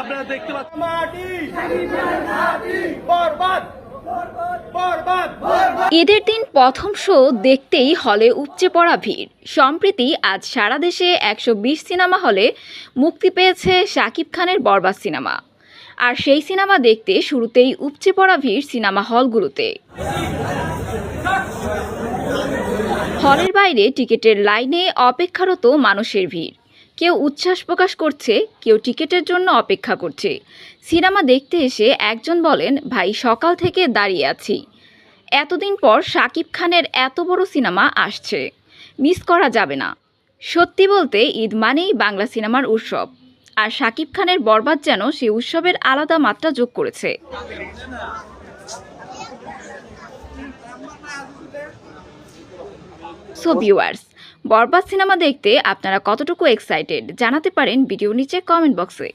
আপনারা দেখতে পাচ্ছেন। মাটি। বরবাদ। বরবাদ। ঈদের দিন প্রথম শো দেখতেই হলে উপচে পড়া ভিড়। সম্প্রতি আজ সারা দেশে একশো বিশ সিনেমা হলে মুক্তি পেয়েছে শাকিব খানের বরবাদ সিনেমা। আর সেই সিনেমা দেখতে শুরুতেই উপচে পড়া ভিড় সিনেমা হলগুলোতে। হলের বাইরে টিকিটের লাইনে অপেক্ষারত মানুষের ভিড়। কেউ উচ্ছ্বাস প্রকাশ করছে, কেউ টিকিটের জন্য অপেক্ষা করছে। সিনেমা দেখতে এসে একজন বলেন, ভাই, সকাল থেকে দাঁড়িয়ে আছি। এতদিন পর শাকিব খানের এত বড় সিনেমা আসছে। মিস করা যাবে না। সত্যি বলতে, ঈদ মানেই বাংলা সিনেমার উৎসব। আর শাকিব খানের বরবাদ যেন সেই উৎসবের আলাদা মাত্রা যোগ করেছে। সো ভিউয়ার্স বরবাদ সিনেমা দেখতে আপনারা কতটুকু এক্সাইটেড জানাতে পারেন ভিডিও নিচে কমেন্ট বক্সে